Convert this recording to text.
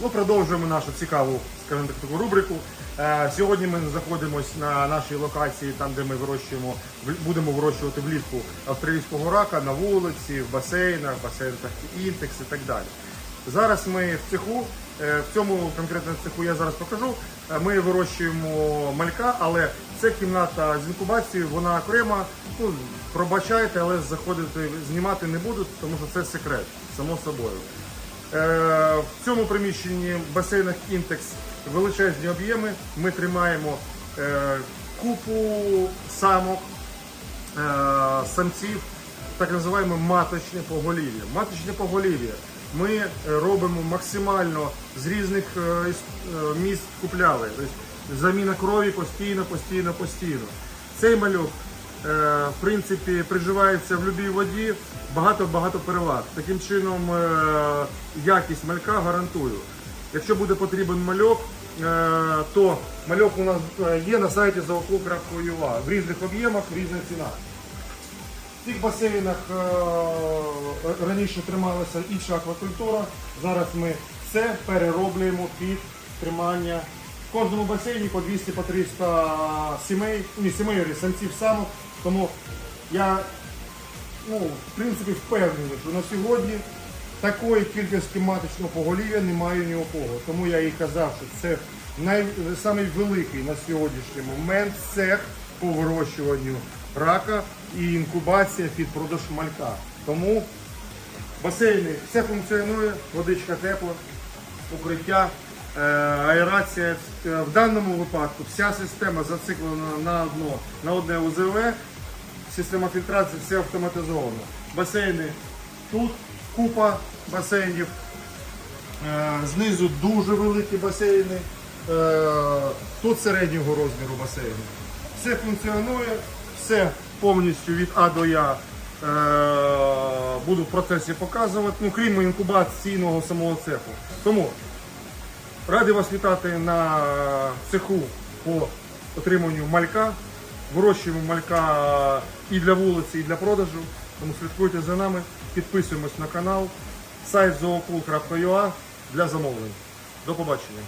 Ну, продовжуємо нашу цікаву, скажімо так, таку рубрику. Е, сьогодні ми знаходимося на нашій локації, там де ми вирощуємо, будемо вирощувати влітку австралійського рака на вулиці, в басейнах, басейнах інтекс і так далі. Зараз ми в цеху, е, в цьому конкретно цеху я зараз покажу. Е, Ми вирощуємо малька, але це кімната з інкубацією, вона окрема. Ну, пробачайте, але заходити знімати не буду, тому що це секрет, само собою. Е, в цьому приміщенні басейнах Інтекс величезні об'єми. Ми тримаємо е, купу самок, е, самців, так називаємо маточне поголів'я. Маточне поголів'я ми робимо максимально з різних міст купляли. Тобто заміна крові постійно, постійно, постійно. Цей малюк, в принципі, приживається в будь-якій воді, багато-багато переваг. Таким чином, е, якість малька гарантую. Якщо буде потрібен мальок, е, то мальок у нас е, є на сайті zaokul.ua в різних об'ємах, в різних цінах. В цих басейнах е, раніше трималася інша аквакультура. Зараз ми все перероблюємо під тримання. В кожному басейні по 200 по 300 сімей, ні, сімей, а самців самок. Тому я ну, в принципі впевнений, що на сьогодні такої кількості маточного поголів'я немає ні у кого. Тому я і казав, що це най, самий на сьогоднішній момент цех по вирощуванню рака і інкубація під продаж малька. Тому басейни все функціонує, водичка тепла, укриття, аерація. Е, В даному випадку вся система зациклена на одно, на одне УЗВ, система фільтрації все автоматизовано. Басейни тут купа басейнів. Е, Знизу дуже великі басейни. Е, Тут середнього розміру басейни. Все функціонує, все повністю від А до Я. е, Буду в процесі показувати, ну крім інкубаційного самого цеху. Тому Радий вас вітати на цеху по отриманню малька. Вирощуємо малька і для вулиці, і для продажу. Тому слідкуйте за нами, підписуємось на канал, сайт zookul.ua для замовлень. До побачення.